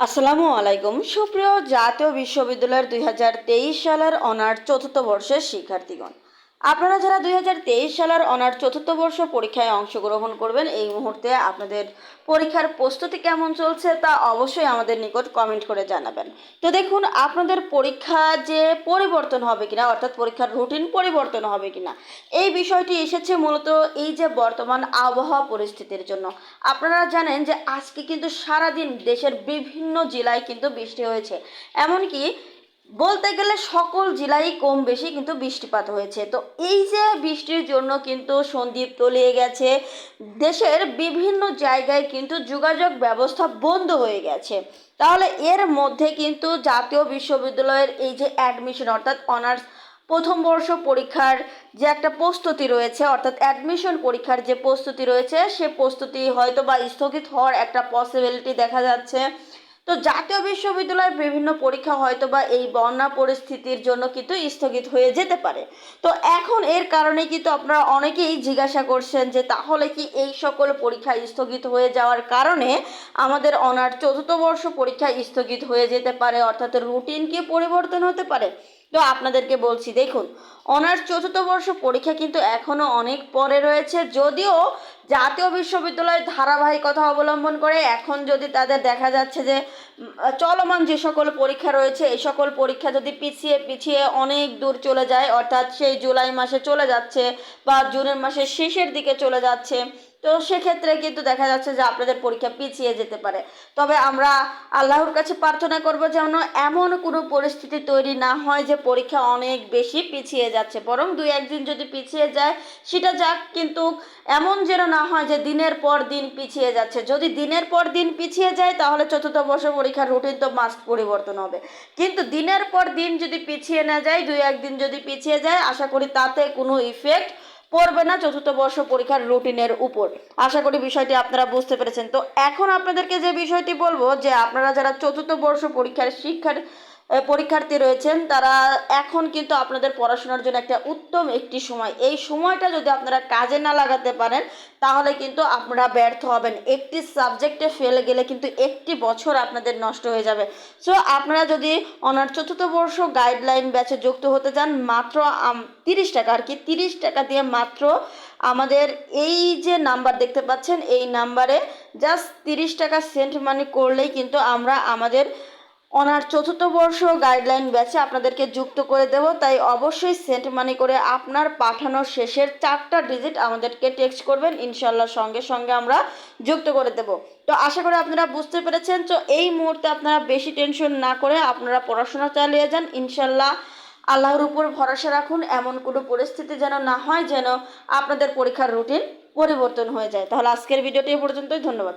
আসসালামু আলাইকুম। সুপ্রিয় জাতীয় বিশ্ববিদ্যালয়ের দুই হাজার তেইশ সালের অনার্স চতুর্থ বর্ষের শিক্ষার্থীগণ আপনারা যারা দুই হাজার তেইশ সালের অনার চতুর্থ বর্ষ পরীক্ষায় অংশগ্রহণ করবেন, এই মুহূর্তে আপনাদের পরীক্ষার প্রস্তুতি কেমন চলছে তা অবশ্যই আমাদের নিকট কমেন্ট করে জানাবেন। তো দেখুন, আপনাদের পরীক্ষা যে পরিবর্তন হবে কিনা, অর্থাৎ পরীক্ষার রুটিন পরিবর্তন হবে কিনা, এই বিষয়টি এসেছে মূলত এই যে বর্তমান আবহাওয়া পরিস্থিতির জন্য। আপনারা জানেন যে আজকে কিন্তু সারাদিন দেশের বিভিন্ন জেলায় কিন্তু বৃষ্টি হয়েছে। এমনকি বলতে গেলে সকল জেলায় কম বেশি কিন্তু বৃষ্টিপাত হয়েছে। তো এই যে বৃষ্টির জন্য কিন্তু সন্দীপ তলিয়ে গেছে, দেশের বিভিন্ন জায়গায় কিন্তু যোগাযোগ ব্যবস্থা বন্ধ হয়ে গেছে। তাহলে এর মধ্যে কিন্তু জাতীয় বিশ্ববিদ্যালয়ের এই যে অ্যাডমিশন অর্থাৎ অনার্স প্রথম বর্ষ পরীক্ষার যে একটা প্রস্তুতি রয়েছে, অর্থাৎ অ্যাডমিশন পরীক্ষার যে প্রস্তুতি রয়েছে, সে প্রস্তুতি হয়তো বা স্থগিত হওয়ার একটা পসিবিলিটি দেখা যাচ্ছে। তো জাতীয় বিশ্ববিদ্যালয়ের বিভিন্ন পরীক্ষা হয়তো বা এই বন্যা পরিস্থিতির জন্য কিন্তু স্থগিত হয়ে যেতে পারে। তো এখন এর কারণে কিন্তু আপনারা অনেকেই জিজ্ঞাসা করছেন যে তাহলে কি এই সকল পরীক্ষা স্থগিত হয়ে যাওয়ার কারণে আমাদের অনার চতুর্থ বর্ষ পরীক্ষা স্থগিত হয়ে যেতে পারে, অর্থাৎ রুটিন কি পরিবর্তন হতে পারে? তো আপনাদেরকে বলছি, দেখুন, অনার্স চতুর্থ বর্ষ পরীক্ষা কিন্তু এখনও অনেক পরে রয়েছে, যদিও জাতীয় বিশ্ববিদ্যালয়ের ধারাবাহিকতা অবলম্বন করে এখন যদি তাদের দেখা যাচ্ছে যে চলমান যে সকল পরীক্ষা রয়েছে, এই সকল পরীক্ষা যদি পিছিয়ে পিছিয়ে অনেক দূর চলে যায়, অর্থাৎ সেই জুলাই মাসে চলে যাচ্ছে বা জুনের মাসের শেষের দিকে চলে যাচ্ছে তো সেক্ষেত্রে কিন্তু দেখা যাচ্ছে যে আপনাদের পরীক্ষা পিছিয়ে যেতে পারে। তবে আমরা আল্লাহর কাছে প্রার্থনা করব যেন এমন কোনো পরিস্থিতি তৈরি না হয় যে পরীক্ষা অনেক বেশি পিছিয়ে যাচ্ছে। বরং দুই একদিন যদি পিছিয়ে যায়, সেটা যাক, কিন্তু এমন যেন না হয় যে দিনের পর দিন পিছিয়ে যাচ্ছে। যদি দিনের পর দিন পিছিয়ে যায়, তাহলে চতুর্থ বর্ষ পরীক্ষার রুটিন তো মাস্ট পরিবর্তন হবে। কিন্তু দিনের পর দিন যদি পিছিয়ে না যায়, দুই একদিন যদি পিছিয়ে যায়, আশা করি তাতে কোনো ইফেক্ট পড়বে না চতুর্থ বর্ষ পরীক্ষার রুটিনের উপর। আশা করি বিষয়টি আপনারা বুঝতে পেরেছেন। তো এখন আপনাদেরকে যে বিষয়টি বলব, যে আপনারা যারা চতুর্থ বর্ষ পরীক্ষার শিক্ষার পরীক্ষার্থী রয়েছেন। তারা এখন কিন্তু আপনাদের পড়াশোনার জন্য একটা উত্তম একটি সময়। এই সময়টা যদি আপনারা কাজে না লাগাতে পারেন, তাহলে কিন্তু আপনারা ব্যর্থ হবেন। একটি সাবজেক্টে ফেলে গেলে কিন্তু একটি বছর আপনাদের নষ্ট হয়ে যাবে। সো আপনারা যদি অনার চতুর্থ বর্ষ গাইডলাইন ব্যাচে যুক্ত হতে চান, মাত্র তিরিশ টাকা আর কি, তিরিশ টাকা দিয়ে মাত্র আমাদের এই যে নাম্বার দেখতে পাচ্ছেন, এই নাম্বারে জাস্ট তিরিশ টাকা সেন্ট মানি করলেই কিন্তু আমরা আমাদের অনার চতুর্থ বর্ষ গাইডলাইন ব্যাচে আপনাদেরকে যুক্ত করে দেব। তাই অবশ্যই সেন্ট মানি করে আপনার পাঠানো শেষের চারটা ডিজিট আমাদেরকে টেক্সট করবেন। ইনশাল্লাহ সঙ্গে সঙ্গে আমরা যুক্ত করে দেব। তো আশা করি আপনারা বুঝতে পেরেছেন। তো এই মুহূর্তে আপনারা বেশি টেনশন না করে আপনারা পড়াশোনা চালিয়ে যান। ইনশাল্লাহ আল্লাহর উপর ভরসা রাখুন। এমন কোনো পরিস্থিতি যেন না হয় যেন আপনাদের পরীক্ষার রুটিন পরিবর্তন হয়ে যায়। তাহলে আজকের ভিডিওটি এ পর্যন্তই। ধন্যবাদ